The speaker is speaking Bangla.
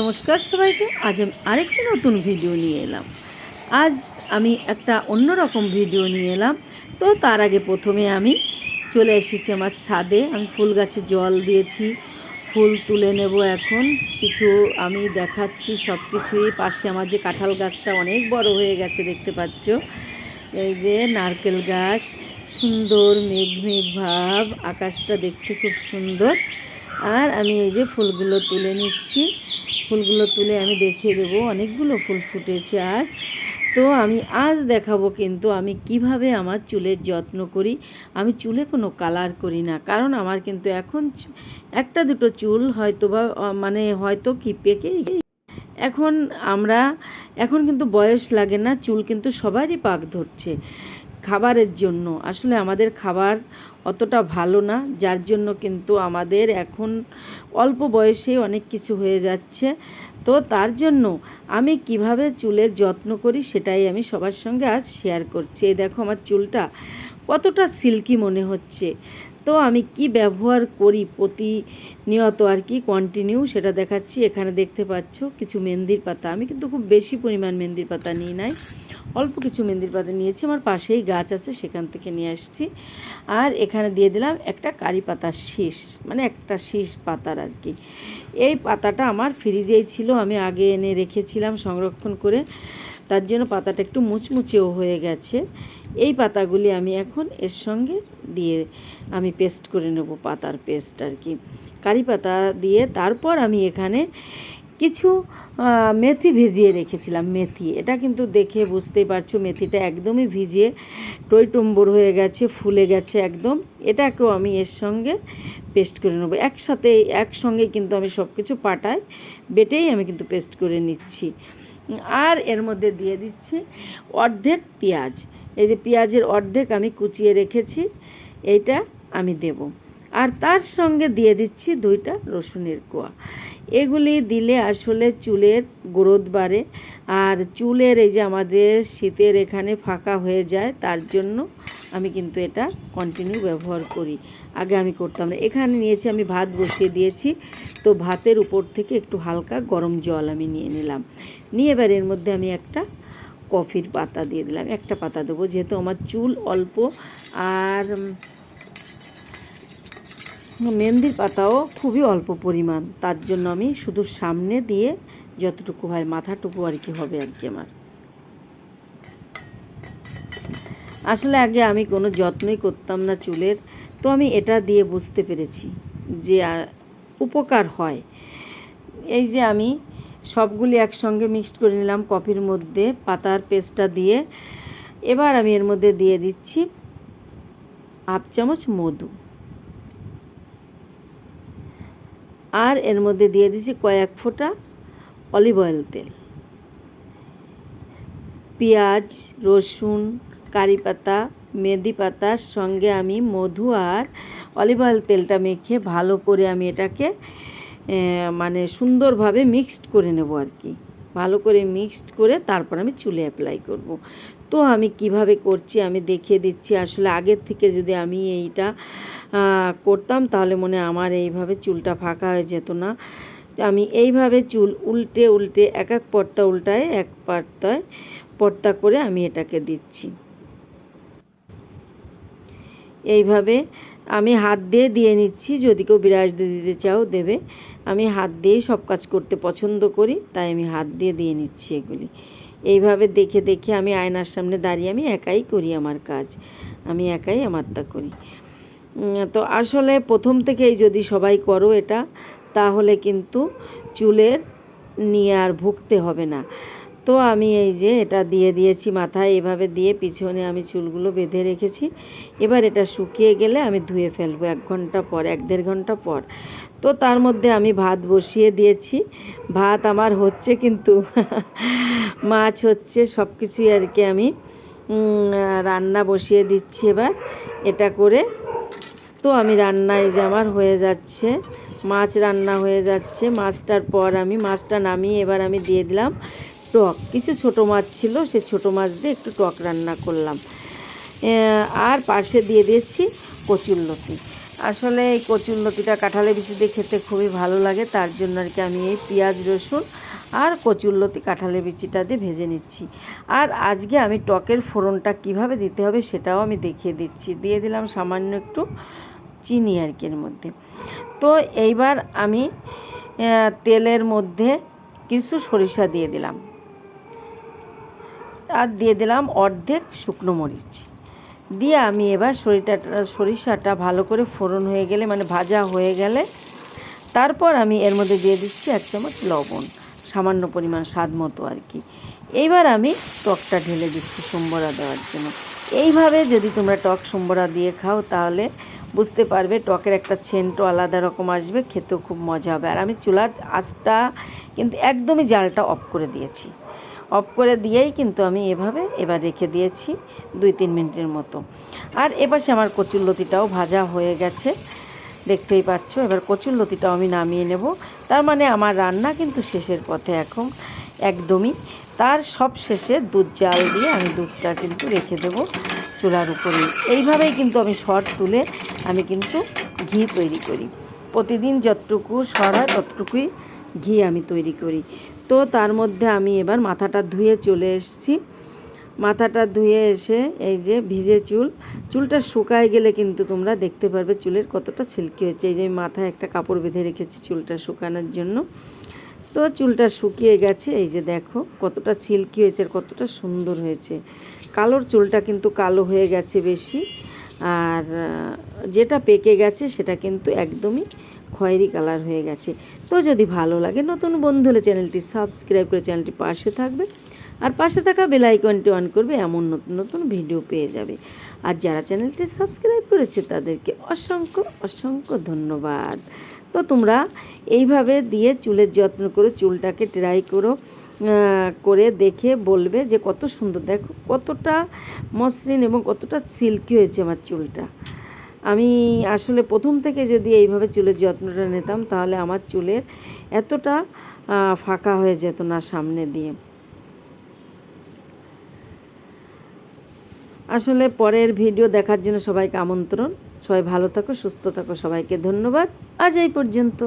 নমস্কার সবাইকে, আজ আমি আরেকটি নতুন ভিডিও নিয়ে এলাম। আজ আমি একটা অন্যরকম ভিডিও নিয়ে এলাম। তো তার আগে প্রথমে আমি চলে এসেছি আমার ছাদে। আমি ফুল গাছে জল দিয়েছি, ফুল তুলে নেব এখন। কিছু আমি দেখাচ্ছি সব কিছুই পাশে আমার যে কাঁঠাল গাছটা অনেক বড় হয়ে গেছে, দেখতে পাচ্ছ। এই যে নারকেল গাছ, সুন্দর মেঘ মেঘ ভাব, আকাশটা দেখতে খুব সুন্দর। আর আমি এই যে ফুলগুলো তুলে নিচ্ছি। ফুলগুলো তুলে আমি দেখিয়ে দেবো। অনেকগুলো ফুল ফুটেছে আজ। তো আমি আজ দেখাবো কিন্তু আমি কীভাবে আমার চুলের যত্ন করি। আমি চুলে কোনো কালার করি না। কারণ আমার কিন্তু এখন একটা দুটো চুল হয়তো বা মানে হয়তো কি পেকে এখন আমরা, এখন কিন্তু বয়স লাগে না। চুল কিন্তু সবারই পাক ধরছে। খাবারের জন্য। আসলে আমাদের খাবার অতটা ভালো না, যার জন্য কিন্তু আমাদের এখন অল্প বয়সেই অনেক কিছু হয়ে যাচ্ছে। তো তার জন্য আমি কীভাবে চুলের যত্ন করি সেটাই আমি সবার সঙ্গে আজ শেয়ার করছি। এই দেখো আমার চুলটা কতটা সিল্কি মনে হচ্ছে। তো আমি কি ব্যবহার করি প্রতিনিয়ত আর কি কন্টিনিউ সেটা দেখাচ্ছি। এখানে দেখতে পাচ্ছ কিছু মেহেন্দির পাতা। আমি কিন্তু খুব বেশি পরিমাণ মেহেন্দির পাতা নিই নাই। অল্প কিছু মেহেন্দির পাতা নিয়েছি, আমার পাশেই গাছ আছে, সেখান থেকে নিয়ে আসছি। আর এখানে দিয়ে দিলাম একটা কারি পাতার শীষ মানে একটা শীষ পাতার আর কি। এই পাতাটা আমার ফ্রিজেই ছিল, আমি আগে এনে রেখেছিলাম সংরক্ষণ করে। তার জন্য পাতাটা একটু মুচমুচেও হয়ে গেছে। এই পাতাগুলি আমি এখন এর সঙ্গে দিয়ে আমি পেস্ট করে নেব পাতার পেস্ট আর কি। কারি পাতা দিয়ে তারপর আমি এখানে কিছু মেথি ভিজিয়ে রেখেছিলাম, মেথি। এটা কিন্তু দেখে বুঝতেই পারছ, মেথিটা একদমই ভিজিয়ে টইটম্বর হয়ে গেছে, ফুলে গেছে একদম। এটাকেও আমি এর সঙ্গে পেস্ট করে নেব। একসাথে, একসঙ্গে কিন্তু আমি সব কিছু পাটায় বেটেই আমি কিন্তু পেস্ট করে নিচ্ছি। আর এর মধ্যে দিয়ে দিচ্ছি অর্ধেক পেঁয়াজ। এই যে পেঁয়াজের অর্ধেক আমি কুচিয়ে রেখেছি, এইটা আমি দেব। আর তার সঙ্গে দিয়ে দিচ্ছি দুইটা রসুনের কোয়া। এগুলি দিলে আসলে চুলের গ্রোথ বাড়ে আর চুলের এই যে আমাদের শীতের এখানে ফাঁকা হয়ে যায়, তার জন্য আমি কিন্তু এটা কন্টিনিউ ব্যবহার করি। আগে আমি করতাম না। এখানে নিয়েছি, আমি ভাত বসিয়ে দিয়েছি। তো ভাতের উপর থেকে একটু হালকা গরম জল আমি নিয়ে নিলাম। নিয়ে এবার এর মধ্যে আমি একটা কফির পাতা দিয়ে দিলাম। একটা পাতা দেবো, যেহেতু আমার চুল অল্প আর মেহেন্দির পাতাও খুবই অল্প পরিমাণ। তার জন্য আমি শুধু সামনে দিয়ে যতটুকু হয় মাথাটুকু আর কি হবে আর কি আমার। আসলে আগে আমি কোনো যত্নই করতাম না চুলের, তো আমি এটা দিয়ে বুঝতে পেরেছি যে উপকার হয়। এই যে আমি সবগুলি একসঙ্গে মিক্সড করে নিলাম কফির মধ্যে পাতার পেস্টটা দিয়ে। এবার আমি এর মধ্যে দিয়ে দিচ্ছি হাফ চামচ মধু। আর এর মধ্যে দিয়ে দিচ্ছি কয়েক ফোঁটা অলিভ অয়েল তেল। পেঁয়াজ, রসুন, কারি পাতা মেথি পাতার সঙ্গে আমি মধু আর অলিভ অয়েল তেলটা মেখে ভালো করে আমি এটাকে মানে সুন্দরভাবে মিক্সড করে নেব আর কি। ভালো করে মিক্সড করে তারপর আমি চুলে অ্যাপ্লাই করব। তো আমি কীভাবে করছি, আমি দেখিয়ে দিচ্ছি। আসলে আগের থেকে যদি আমি এইটা করতাম, তাহলে মনে আমার এইভাবে চুলটা ফাঁকা হয়ে যেত না। আমি এইভাবে চুল উল্টে উল্টে, এক এক পর্তা উল্টায়, এক পর্তায় পর্তা করে আমি এটাকে দিচ্ছি। এইভাবে আমি হাত দিয়ে দিয়ে নিচ্ছি, যদি কেউ বিরাজ দিয়ে দিতে চাও, দেবে। আমি হাত দিয়েই সব কাজ করতে পছন্দ করি, তাই আমি হাত দিয়ে দিয়ে নিচ্ছি এগুলি। এইভাবে দেখে দেখে আমি আয়নার সামনে দাঁড়িয়ে আমি একাই করি আমার কাজ। আমি একাই আমারটা করি। তো আসলে প্রথম থেকেই যদি সবাই করো এটা, তাহলে কিন্তু চুলের নিয়ে আর ভুগতে হবে না। তো আমি এই যে এটা দিয়ে দিয়েছি মাথায়, এভাবে দিয়ে পিছনে আমি চুলগুলো বেঁধে রেখেছি। এবার এটা শুকিয়ে গেলে আমি ধুয়ে ফেলব এক ঘণ্টা পর, এক দেড় ঘণ্টা পর। তো তার মধ্যে আমি ভাত বসিয়ে দিয়েছি। ভাত আমার হচ্ছে কিন্তু মাছ হচ্ছে সব কিছুই আর কি আমি রান্না বসিয়ে দিচ্ছি এবার। এটা করে তো আমি রান্না এই যে আমার হয়ে যাচ্ছে, মাছ রান্না হয়ে যাচ্ছে। মাছটার পর আমি, মাছটা নামিয়ে এবার আমি দিয়ে দিলাম টক। কিছু ছোট মাছ ছিল, সে ছোট মাছ দিয়ে একটু টক রান্না করলাম। আর পাশে দিয়ে দিয়েছি কচুরলতি আসলে এই কচুরলতিটা কাঁঠালে বিচি দিয়ে খেতে খুবই ভালো লাগে, তার জন্য আর কি আমি এই পেঁয়াজ রসুন আর কচুরলতি কাঁঠালে বিচিটা দিয়ে ভেজে নিচ্ছি। আর আজকে আমি টকের ফোড়নটা কীভাবে দিতে হবে সেটাও আমি দেখিয়ে দিচ্ছি। দিয়ে দিলাম সামান্য একটু চিনি আর কি এর মধ্যে। তো এইবার আমি তেলের মধ্যে কিছু সরিষা দিয়ে দিলাম। আর দিয়ে দিলাম অর্ধেক শুকনো মরিচ। দিয়ে আমি এবার সরিষাটা সরিষাটা ভালো করে ফোড়ন হয়ে গেলে মানে ভাজা হয়ে গেলে, তারপর আমি এর মধ্যে দিয়ে দিচ্ছি এক চামচ লবণ। সামান্য পরিমাণ স্বাদ মতো আর কি। এইবার আমি টকটা ঢেলে দিচ্ছি সম্বরা দেওয়ার জন্য। এইভাবে যদি তোমরা টক সম্বরা দিয়ে খাও তাহলে বুঝতে পারবে টকের একটা সেন্টও আলাদা রকম আসবে, খেতেও খুব মজা হবে। আর আমি চুলার আঁচটা কিন্তু একদমই জালটা অফ করে দিয়েছি। অফ করে দিয়েই কিন্তু আমি এভাবে এবার রেখে দিয়েছি দুই তিন মিনিটের মতো। আর এপাশে আমার কচুরলতিটাও ভাজা হয়ে গেছে। দেখতেই পাচ্ছ। এবার কচুরলতিটাও আমি নামিয়ে নেব। তার মানে আমার রান্না কিন্তু শেষের পথে এখন, একদমই। তার সব শেষে দুধ জাল দিয়ে আমি দুধটা কিন্তু রেখে দেব চুলার উপরেই এইভাবেই কিন্তু আমি শর্ট তুলে আমি কিন্তু ঘি তৈরি করি। প্রতিদিন যতটুকু সর হয় ততটুকুই ঘি আমি তৈরি করি। তো তার মধ্যে আমি এবার মাথাটা ধুয়ে চলে এসেছি। মাথাটা ধুয়ে এসে এই যে ভিজে চুল, চুলটা শুকায় গেলে কিন্তু তোমরা দেখতে পারবে চুলের কতটা সিল্কি হয়েছে। এই যে মাথায় একটা কাপড় বেঁধে রেখেছি চুলটা শুকানোর জন্য। তো চুলটা শুকিয়ে গেছে, এই যে দেখো কতটা সিল্কি হয়েছে আর কতটা সুন্দর হয়েছে। কালোর চুলটা কিন্তু কালো হয়ে গেছে বেশি, আর যেটা পেকে গেছে সেটা কিন্তু একদমই খয়েরি কালার হয়ে গেছে। তো যদি ভালো লাগে, নতুন বন্ধু হলে চ্যানেলটি সাবস্ক্রাইব করে চ্যানেলটি পাশে থাকবে। আর পাশে থাকা বেল আইকনটি অন করবে, এমন নতুন নতুন ভিডিও পেয়ে যাবে। আর যারা চ্যানেলটি সাবস্ক্রাইব করেছে, তাদেরকে অসংখ্য অসংখ্য ধন্যবাদ। তো তোমরা এইভাবে দিয়ে চুলের যত্ন করো চুলটাকে ট্রাই করো করে দেখে বলবে যে কত সুন্দর। দেখো কতটা মসৃণ এবং কতটা সিল্কি হয়েছে আমার চুলটা। আমি আসলে প্রথম থেকে যদি এইভাবে চুলের যত্নটা নিতাম, তাহলে আমার চুলের এতটা ফাঁকা হয়ে যেত না সামনে দিয়ে। আসলে পরের ভিডিও দেখার জন্য সবাইকে আমন্ত্রণ। সবাই ভালো থাকো, সুস্থ থাকো, সবাইকে ধন্যবাদ। আজ এই পর্যন্ত।